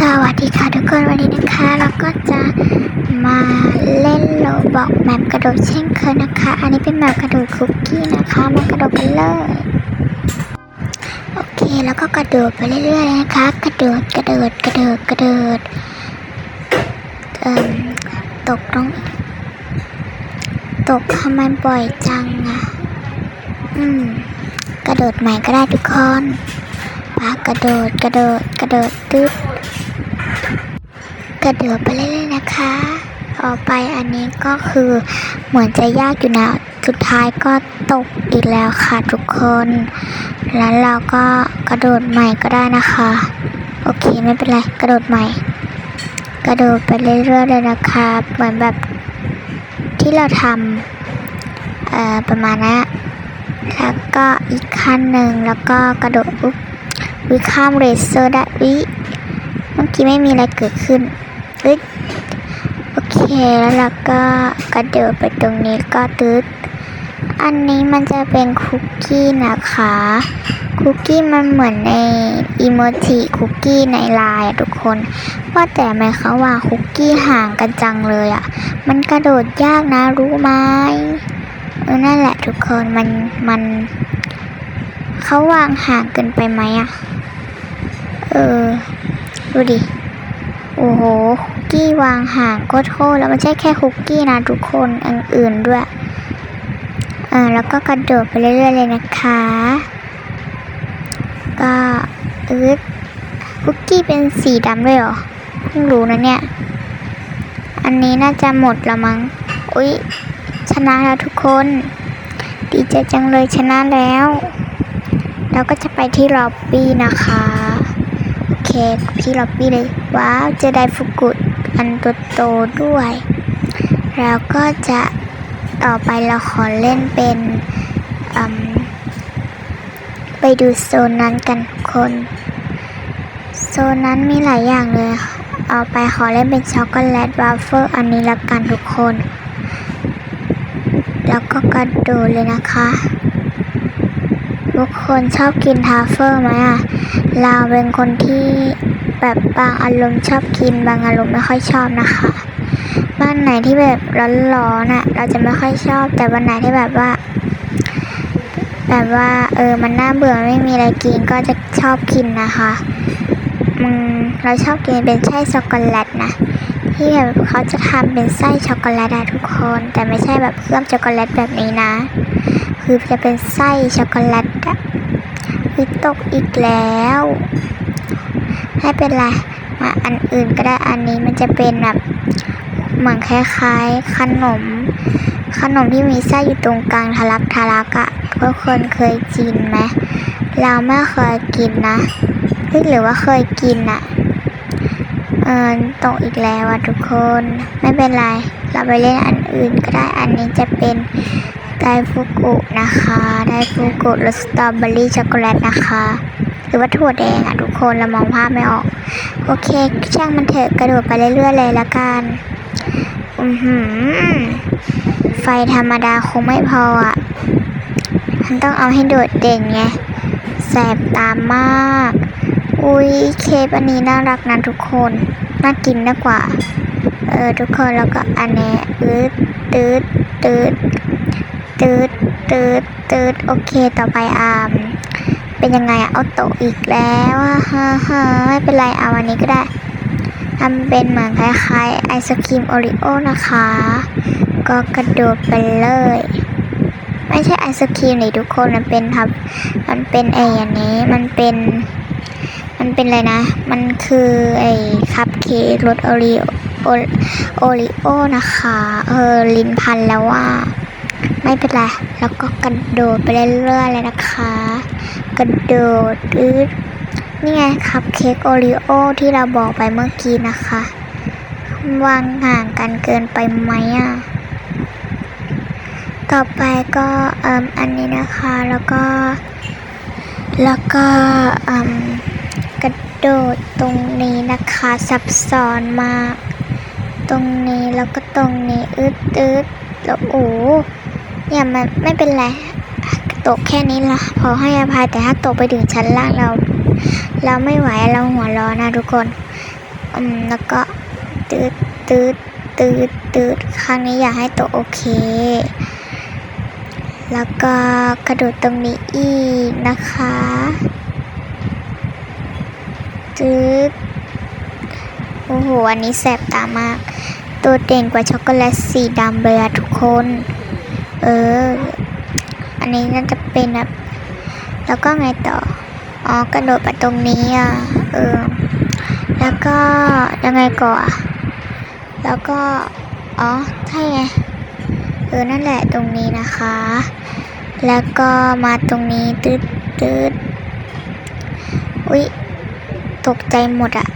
สวัสดีค่ะทุกคนวันนี้นะคะ เราก็จะมาเล่นโลบอกแมปกระโดดเช่นเคยนะคะ อันนี้เป็นแมปกระโดดคุกกี้นะคะมากระโดดกันเลยโอเคแล้วก็กระโดดไปเรื่อยๆนะคะ กระโดดกระโดดกระโดดกระโดดเอ่มตกลงตกทำไมบ่อยจังอะอืมกระโดดใหม่ก็ได้ทุกคนปากระโดดกระโดดกระโดดตึ๊บ กระโดดไปเรื่อยๆนะคะ ต่อไปอันนี้ก็คือเหมือนจะยากอยู่นะ สุดท้ายก็ตกอีกแล้วค่ะทุกคน แล้วเราก็กระโดดใหม่ก็ได้นะคะ โอเคไม่เป็นไรกระโดดใหม่ กระโดดไปเรื่อยๆเลยนะคะเหมือนแบบที่เราทำเอ่อประมาณนั้แล้วก็อีกขั้นหนึ่งแล้วก็กระโดดอุ๊บวิข้ามเรเซอร์ได้วิเมื่อกี้ไม่มีอะไรเกิดขึ้น เอ้ยโอเคแล้วเราก็กระโดดไปตรงนี้ก็ตืดอันนี้มันจะเป็นคุกกี้นะคะ คุกกี้มันเหมือนในอีโมจิคุกกี้ในไลน์ทุกคน ว่าแต่ทำไมเขาวางคุกกี้ห่างกันจังเลยอะมันกระโดดยากนะรู้ไหมเออนั่นแหละทุกคนมันมันเขาวางห่างเกินไปไหมอะเออ ดูดิ อ้โหคุกกี้วางห่างก็โทษแล้วมันใช่แค่คุกกี้นะทุกคนอันอื่นด้วยเออแล้วก็กระโดดไปเรื่อยๆเลยนะคะ ก็อึดคุกกี้เป็นสีดำด้วยเหรอเพิ่งรู้นะเนี่ย อันนี้น่าจะหมดแล้วมั้งอุ๊ยชนะแล้วทุกคน ดีใจจังเลยชนะแล้ว เราก็จะไปที่ล็อบบี้นะคะ ฟที่ล็อบบี้เลย ว้าวจะได้ฟุกุอันโตๆด้วย แล้วก็จะต่อไปเราขอเล่นเป็นไปดูโซนนั้นกันทุกคน โซนนั้นมีหลายอย่างเลย เอาไปขอเล่นเป็นช็อกโกแลตวาฟเฟิลอันนี้ละกันทุกคน แล้วก็กระโดดเลยนะคะ ทุกคนชอบกินทาเฟอร์ไหมอะ เราเป็นคนที่แบบบางอารมณ์ชอบกินบางอารมณ์ไม่ค่อยชอบนะคะ บ้านไหนที่แบบร้อนๆอะ เราจะไม่ค่อยชอบ แต่วันไหนที่แบบว่า แบบว่า เออมันน่าเบื่อไม่มีอะไรกินก็จะชอบกินนะคะอืมเราชอบกินเป็นไส้ช็อกโกแลตนะที่แบบเขาจะทำเป็นไส้ช็อกโกแลตอะทุกคน แต่ไม่ใช่แบบเคลือบช็อกโกแลตแบบนี้นะ คือจะเป็นไส้ช็อกโกแลต อะคือตกอีกแล้วไม่เป็นไร มาอันอื่นก็ได้อันนี้มันจะเป็นแบบเหมือนคล้ายๆ ขนม ขนมที่มีไส้อยู่ตรงกลางทะลักทะลักอะทุกคนเคยกินไหมเราไม่เคยกินนะเฮ้ยหรือว่าเคยกินอะเออตกอีกแล้วอะทุกคนไม่เป็นไร เราไปเล่นอันอื่นก็ได้อันนี้จะเป็น ไดฟุกุนะคะ ไดฟุกุรสสตรอเบอรี่ช็อกโกแลตนะคะ หรือว่าถั่วแดงอะทุกคนเรามองภาพไม่ออก โอเค ช่างมันเถอะกระโดดไปเรื่อยๆเลยละกัน อือหือ ไฟธรรมดาคงไม่พออะมันต้องเอาให้โดดเด่นไง แสบตามมาก อุ้ยเคปอันนี้น่ารักนะทุกคน น่ากินนะกกว่า เออทุกคนแล้วก็อันนี้อืดตืดตืด ตืดตืดตืดโอเคต่อไปอามเป็นยังไงอะเอาโตอีกแล้วฮ่าฮ่าไม่เป็นไรเอาอันนี้ก็ได้ทำเป็นเหมือนคล้ายๆไอศครีมโอริโอนะคะ ก็กระโดดไปเลย ไม่ใช่ไอศครีมนี่ทุกคนมันเป็นครับ มันเป็นไออย่างนี้มันเป็นมันเป็นอะไรนะ มันคือไอคัพเค้กรสโอริโอโอริโอนะคะ เออลิ้นพันแล้วว่า ไม่เป็นไร แล้วก็กระโดดไปเรื่อยๆเลยนะคะ กระโดดอืดนี่ไงคัพเค้กโอริโอที่เราบอกไปเมื่อกี้นะคะ วางห่างกันเกินไปไหมอะ ต่อไปก็เอ่มอันนี้นะคะ แล้วก็ แล้วก็อืมกระโดดตรงนี้นะคะซับซ้อนมาก ตรงนี้แล้วก็ตรงนี้ อึดอึดแล้วโอ้ เนี่ยมันไม่เป็นไรตกแค่นี้ละพอให้อภัยแต่ถ้าตกไปถึงชั้นล่างเรา เราไม่ไหวเราหัวร้อนนะทุกคนอืมแล้วก็ตืดตืดตืดตืดครั้งนี้อยากให้ตัวโอเค แล้วก็กระโดดตรงนี้อีกนะคะตืดโอ้โหอันนี้แสบตามาก ตัวเด่นกว่าช็อกโกแลตสีดำเลยอะทุกคน เออ อันนี้น่าจะเป็นแบบแล้วก็ไงต่อ อ๋อกระโดดไปตรงนี้อะ เออ แล้วก็ยังไงก่อนแล้วก็ อ๋อ ใช่ไง เออ นั่นแหละตรงนี้นะคะ แล้วก็มาตรงนี้ตืดตืดอุ๊ย ตกใจหมดอะ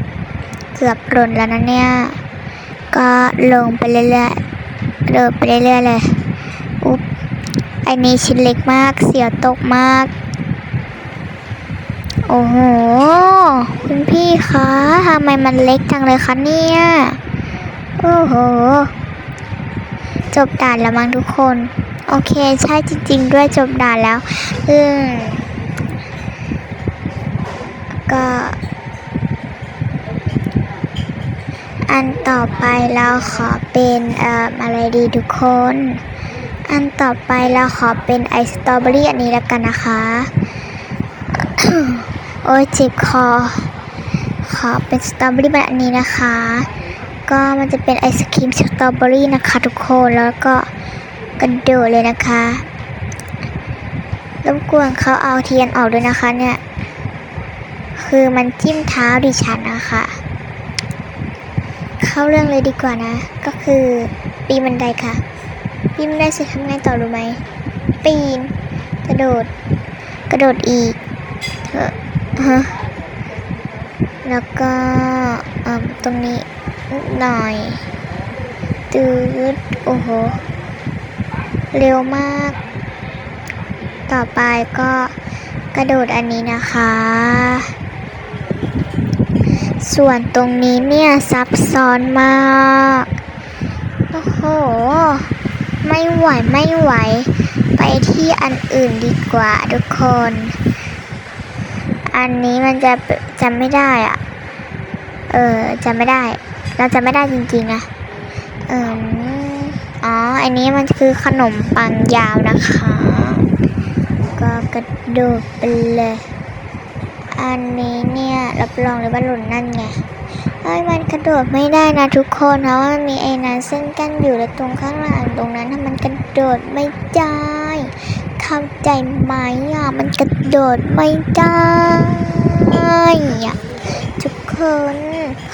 เกือบหล่นแล้วนะเนี่ย ก็ลงไปเรื่อยๆเดินไปเรื่อยๆเลย อ้นี่ชิ้นเล็กมาก เสียตกมาก โอ้โห คุณพี่คะทำไมมันเล็กจังเลยคะเนี่ย โอ้โห จบด่านแล้วมั้งทุกคน โอเค ใช่จริง ๆ ด้วยจบด่านแล้ว อืมก็อันต่อไปเราขอเป็นเอ่ออะไรดีทุกคน อันต่อไปเราขอเป็นไอสตรอเบอรี่อันนี้แล้วกันนะคะ โอ้ยเจ็บคอ ขอเป็นสตรอเบอรี่แบบอันนี้นะคะ ก็มันจะเป็นไอศครีมสตรอเบอรี่นะคะทุกคนแล้วก็กระโดดเลยนะคะรบกวนเขาเอาเทียนออกด้วยนะคะเนี่ย คือมันจิ้มเท้าดิฉันนะคะ เข้าเรื่องเลยดีกว่านะ ก็คือปีบันไดค่ะ ปีนบันไดเสร็จทำไงต่อรู้ไหม ปีน กระโดด กระโดดอีกเออฮะแล้วก็อ่อตรงนี้หน่อยตืดโอ้โห เร็วมาก ต่อไปก็กระโดดอันนี้นะคะ ส่วนตรงนี้เนี่ยซับซ้อนมาก โอ้โห ไม่ไหวไม่ไหว ไปที่อันอื่นดีกว่าทุกคน อันนี้มันจะจำไม่ได้อะเออจำไม่ได้ เราจำไม่ได้จริงๆอะเอออ๋อ อันนี้มันคือขนมปังยาวนะคะ ก็กระโดดไปเลย อันนี้เนี่ยรับรองเลยว่าหล่นนั่นไง เอ้ยมันกระโดดไม่ได้นะทุกคนเพราะว่ามันมีไอ้นั้นเส้นกั้นอยู่แล้วตรงข้างหลังตรงนั้นถ้ามันกระโดดไม่ได้เข้าใจไหมอะมันกระโดดไม่ได้อะทุกคน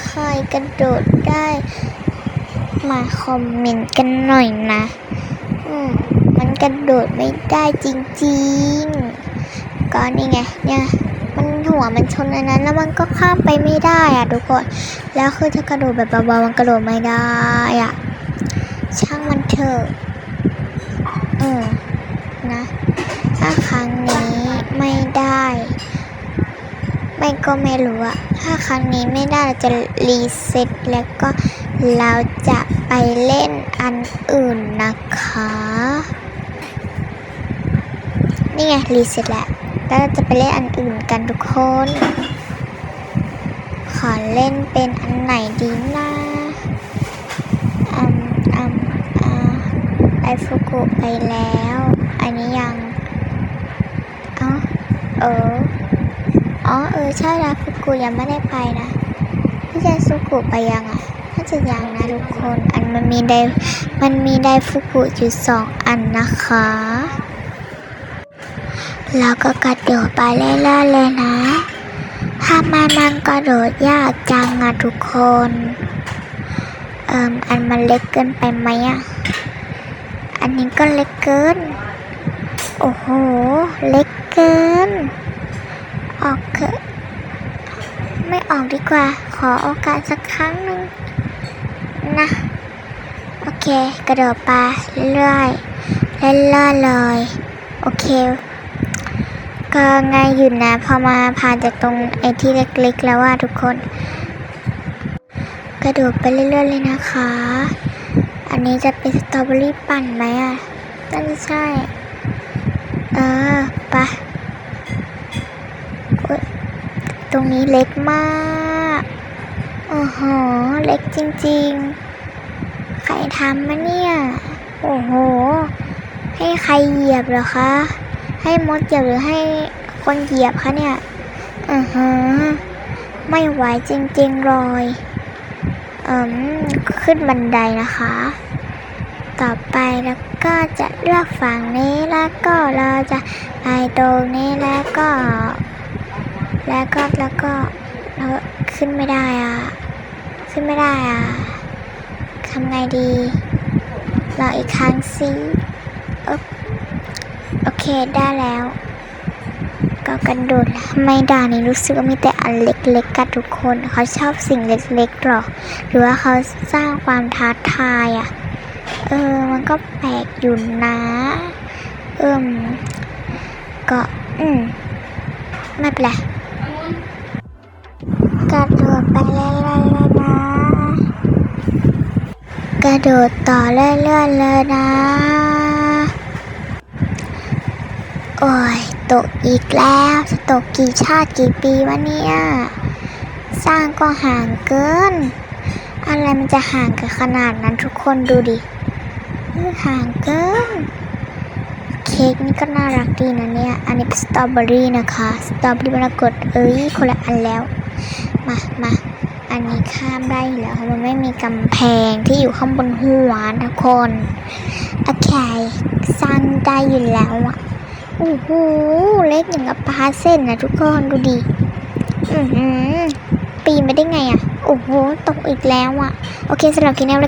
ใครกระโดดได้ มาคอมเมนต์กันหน่อยนะ อืมมันกระโดดไม่ได้จริงๆ ก็นี่ไงเนี่ย มันหัวมันชนอันนั้น แล้วมันก็ข้ามไปไม่ได้อะทุกคน แล้วคือถ้ากระโดดแบบเบาๆมันกระโดดไม่ได้อะช่างมันเถอะอืมนะ ถ้าครั้งนี้ไม่ได้ ไม่ก็ไม่รู้อะถ้าครั้งนี้ไม่ได้เราจะรีเซ็ตแล้วก็เราจะไปเล่นอันอื่นนะคะ นี่ไงรีเซ็ตแล้ว แล้วเราจะไปเล่นอันอื่นกันทุกคน ขอเล่นเป็นอันไหนดีนะอืมอืมอ่าไอฟุกุไปแล้ว อันนี้ยังเอ้าเอออ๋อเออใช่แล้วฟุกุยังไม่ได้ไปนะพี่ชายฟุกุไปยังอะน่าจะยังนะทุกคน อันมันมีไดมันมีไดฟุกุอยู่สองอันนะคะ แล้วก็กระโดดไปเรื่อยๆเลยนะทำไมมันกระโดดยากจังอะทุกคน เอ่มอันมันเล็กเกินไปไหมอะอันนี้ก็เล็กเกิน โอ้โห เล็กเกิน ออกเถอะไม่ออกดีกว่า ขอโอกาสสักครั้งหนึ่งนะ โอเค กระโดดไปเรื่อยๆเรื่อยๆเลย โอเค ก็ง่ายอยู่นะ พอมาผ่านจากตรงไอ้ที่เล็กๆแล้วว่าทุกคน กระโดดไปเรื่อยๆเลยนะคะ อันนี้จะเป็นสตรอเบอรี่ปั่นไหมอะน่าจะใช่ เออปะตรงนี้เล็กมากโอ้โหเล็กจริงๆ ใครทำมาเนี่ย โอ้โห ให้ใครเหยียบเหรอคะ ให้มดเหยียบหรือให้ คนเหยียบคะเนี่ย อือฮะไม่ไหวจริงๆเลยอืมขึ้นบันไดนะคะ ต่อไปแล้วก็จะเลือกฝั่งนี้แล้วก็เราจะไปตรงนี้แล้วก็ แล้วก็แล้วก็แล้วขึ้นไม่ได้อะ ขึ้นไม่ได้อะทำไงดีรออีกครั้งสิโอเคได้แล้ว ก็กระโดดไม่ได้นี่รู้สึกว่ามีแต่อันเล็กๆกันทุกคนเขาชอบสิ่งเล็กๆหรอ หรือว่าเขาสร้างความท้าทายอะ เออ มันก็แปลกอยู่นะ เอิมก็อืมไม่เป็นไรกระโดดไปเรื่อยๆเลยนะกระโดดต่อเรื่อยๆเลยนะ โอ้ย ตกอีกแล้วจะตกกี่ชาติกี่ปีวะเนี่ย สร้างก็ห่างเกิน อะไรมันจะห่างกันขนาดนั้นทุกคนดูดิห่างเกิน เค้กนี่ก็น่ารักดีนะเนี่ย อันนี้เป็นสตรอเบอรี่นะคะ สตรอเบอรี่มรกตเอ้ยคนละอันแล้ว มามาอันนี้ข้ามได้อยู่แล้วเพราะมันไม่มีกำแพงที่อยู่ข้างบนหัวทุกคน โอเค สร้างได้อยู่แล้วอะ โอ้โห เล็กอย่างกับปลาเส้นนะทุกคนดูดิ อือหือปีนไปได้ไงอะ โอ้โห ตกอีกแล้วอะ โอเคสำหรับคลิปนี้